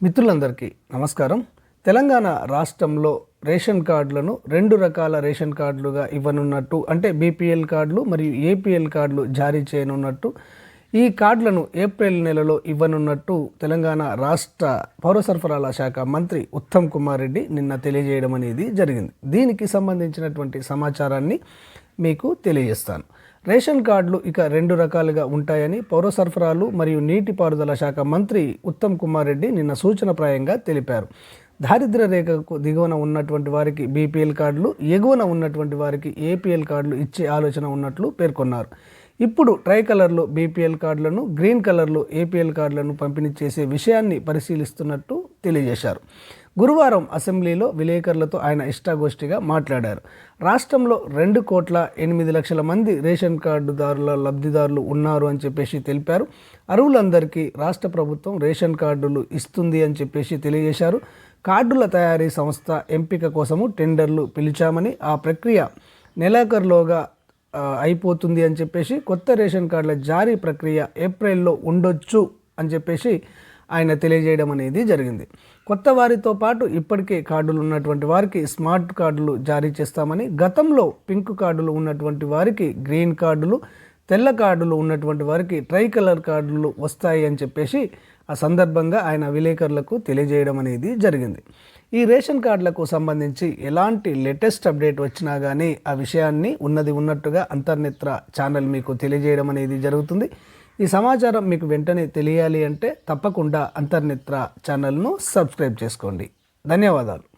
మిత్రులందరికీ నమస్కారం. తెలంగాణ రాష్ట్రంలో రేషన్ కార్డులను రెండు రకాల రేషన్ కార్డులుగా ఇవ్వనున్నట్టు అంటే బీపీఎల్ కార్డులు మరియు ఏపీఎల్ కార్డులు జారీ చేయనున్నట్టు ఈ కార్డులను ఏప్రిల్ నెలలో ఇవ్వనున్నట్టు తెలంగాణ రాష్ట్ర పౌర సరఫరాల శాఖ మంత్రి ఉత్తమ్ కుమార్ రెడ్డి నిన్న తెలియజేయడం అనేది జరిగింది. దీనికి సంబంధించినటువంటి సమాచారాన్ని మీకు తెలియజేస్తాను. రేషన్ కార్డులు ఇక రెండు రకాలుగా ఉంటాయని పౌర సరఫరాలు మరియు నీటిపారుదల శాఖ మంత్రి ఉత్తమ్ కుమార్ రెడ్డి నిన్న సూచనప్రాయంగా తెలిపారు. దారిద్ర రేఖకు దిగువన ఉన్నటువంటి వారికి బీపీఎల్ కార్డులు ఎగువన ఉన్నటువంటి వారికి ఏపీఎల్ కార్డులు ఇచ్చే ఆలోచన ఉన్నట్లు పేర్కొన్నారు. ఇప్పుడు ట్రై కలర్లో బీపీఎల్ కార్డులను గ్రీన్ కలర్లో ఏపీఎల్ కార్డులను పంపిణీ చేసే విషయాన్ని పరిశీలిస్తున్నట్టు తెలియజేశారు. గురువారం అసెంబ్లీలో విలేకరులతో ఆయన ఇష్టాగోష్ఠిగా మాట్లాడారు. రాష్ట్రంలో రెండు కోట్ల ఎనిమిది లక్షల మంది రేషన్ కార్డుదారుల లబ్ధిదారులు ఉన్నారు అని చెప్పేసి తెలిపారు. అరువులందరికీ రాష్ట్ర ప్రభుత్వం రేషన్ కార్డులు ఇస్తుంది అని చెప్పేసి తెలియజేశారు. కార్డుల తయారీ సంస్థ ఎంపిక కోసము టెండర్లు పిలిచామని ఆ ప్రక్రియ నెలాఖరులోగా అయిపోతుంది అని చెప్పేసి కొత్త రేషన్ కార్డుల జారీ ప్రక్రియ ఏప్రిల్లో ఉండొచ్చు అని చెప్పేసి ఆయన తెలియజేయడం అనేది జరిగింది. కొత్త వారితో పాటు ఇప్పటికే కార్డులు ఉన్నటువంటి వారికి స్మార్ట్ కార్డులు జారీ చేస్తామని గతంలో పింక్ కార్డులు ఉన్నటువంటి వారికి గ్రీన్ కార్డులు తెల్ల కార్డులు ఉన్నటువంటి వారికి ట్రై కలర్ కార్డులు వస్తాయి అని చెప్పేసి ఆ సందర్భంగా ఆయన విలేకరులకు తెలియజేయడం అనేది జరిగింది. ఈ రేషన్ కార్డులకు సంబంధించి ఎలాంటి లేటెస్ట్ అప్డేట్ వచ్చినా కానీ ఆ విషయాన్ని ఉన్నది ఉన్నట్టుగా అంతర్నేత్ర ఛానల్ మీకు తెలియజేయడం అనేది జరుగుతుంది. ఈ సమాచారం మీకు వెంటనే తెలియాలి అంటే తప్పకుండా అంతర్నేత్ర ఛానల్ను సబ్స్క్రైబ్ చేసుకోండి. ధన్యవాదాలు.